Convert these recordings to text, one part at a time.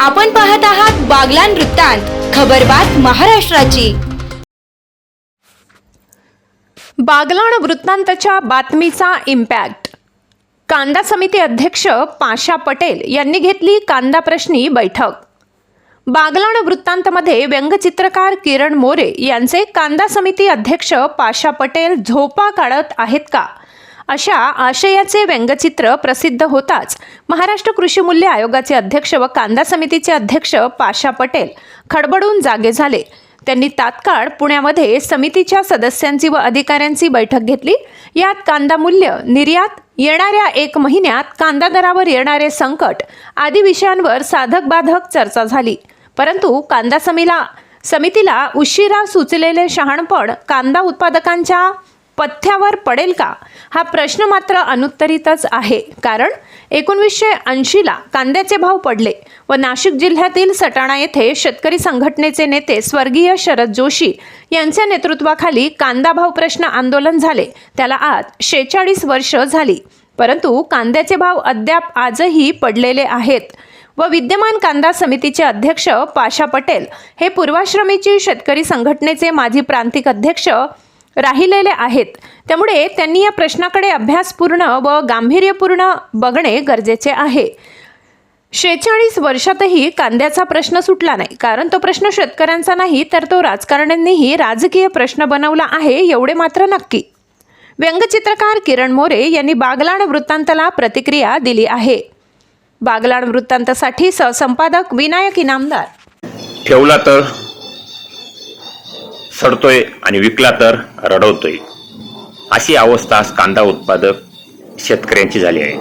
आपण पाहत आहात बागलान वृत्तांत खबरबात महाराष्ट्राची. बागलाण वृत्तांतच्या बातमीचा इम्पॅक्ट कांदा समिती अध्यक्ष पाशा पटेल यांनी घेतली कांदा प्रश्नी बैठक. बागलाण वृत्तांतमध्ये व्यंगचित्रकार किरण मोरे यांचे कांदा समिती अध्यक्ष पाशा पटेल झोपा काढत आहेत का? अशा आशयाचे व्यंगचित्र प्रसिद्ध होताच. महाराष्ट्र कृषी मूल्य आयोगाचे अध्यक्ष व कांदा समितीचे अध्यक्ष पाशा पटेल खडबडून जागे झाले. त्यांनी तात्काळ पुण्यामध्ये समितीच्या सदस्यांची व अधिकाऱ्यांची बैठक घेतली. यात कांदा मूल्य निर्यात येणाऱ्या एक महिन्यात कांदा दरावर येणारे संकट आदी विषयांवर साधक बाधक चर्चा झाली. परंतु कांदा समिला समितीला उशिरा सुचलेले शहाणपण कांदा उत्पादकांच्या पथ्यावर पडेल का? हा प्रश्न मात्र अनुत्तरितच आहे. कारण एकोणवीसशे ऐंशीला कांद्याचे भाव पडले व नाशिक जिल्ह्यातील सटाणा येथे शेतकरी संघटनेचे नेते स्वर्गीय शरद जोशी यांच्या नेतृत्वाखाली कांदा भाव प्रश्न आंदोलन झाले. त्याला आज शेचाळीस वर्ष झाली. परंतु कांद्याचे भाव अद्याप आजही पडलेले आहेत व विद्यमान कांदा समितीचे अध्यक्ष पाशा पटेल हे पूर्वाश्रमीची शेतकरी संघटनेचे माजी प्रांतिक अध्यक्ष राहिलेले आहेत. त्यामुळे त्यांनी या प्रश्नाकडे अभ्यासपूर्ण व गांभीर्यपूर्ण बघणे गरजेचे आहे. शेचाळीस वर्षातही कांद्याचा प्रश्न सुटला नाही. कारण तो प्रश्न शेतकऱ्यांचा नाही तर तो राजकारण्यांनीही राजकीय प्रश्न बनवला आहे एवढे मात्र नक्की. व्यंगचित्रकार किरण मोरे यांनी बागलाण वृत्तांतला प्रतिक्रिया दिली आहे. बागलाण वृत्तांतसाठी सहसंपादक विनायक इनामदार. ठेवला तर? सडतोय आणि विकला तर रडवतोय. अशी अवस्था आज कांदा उत्पादक शेतकऱ्यांची झाली आहे.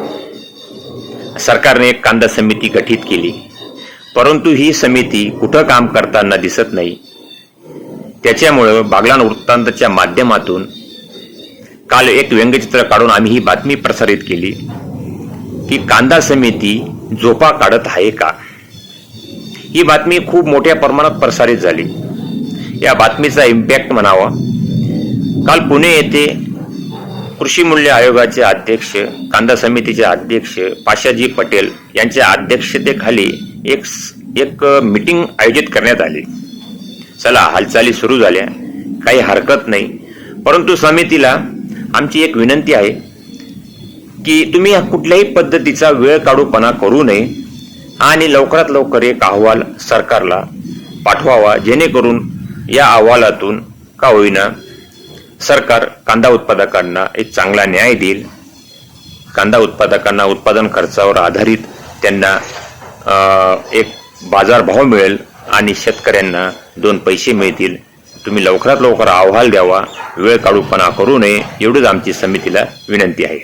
सरकारने एक कांदा समिती गठीत केली. परंतु ही समिती कुठं काम करताना दिसत नाही. त्याच्यामुळं बागलान वृत्तांतच्या माध्यमातून काल एक व्यंगचित्र काढून आम्ही ही बातमी प्रसारित केली की कांदा समिती झोपा काढत आहे का? ही बातमी खूप मोठ्या प्रमाणात प्रसारित झाली. या बातमीचा इम्पॅक्ट म्हणावा. काल पुणे येथे कृषी मूल्य आयोगाचे अध्यक्ष कांदा समितीचे अध्यक्ष पाशाजी पटेल यांच्या अध्यक्षतेखाली एक एक मीटिंग आयोजित करण्यात आली. चला हालचाली सुरू झाल्या. काही हरकत नाही. परंतु समितीला आमची एक विनंती आहे की तुम्ही कुठल्याही पद्धतीचा वेळ काढूपणा करू नये आणि लवकरात लवकर एक अहवाल सरकारला पाठवावा जेणेकरून या अहवालातून का होईना सरकार कांदा उत्पादकांना एक चांगला न्याय देईल. कांदा उत्पादकांना उत्पादन खर्चावर आधारित त्यांना एक बाजारभाव मिळेल आणि शेतकऱ्यांना दोन पैसे मिळतील. तुम्ही लवकरात लवकर अहवाल द्यावा. वेळ काढूपणा करू नये. एवढीच आमची समितीला विनंती आहे.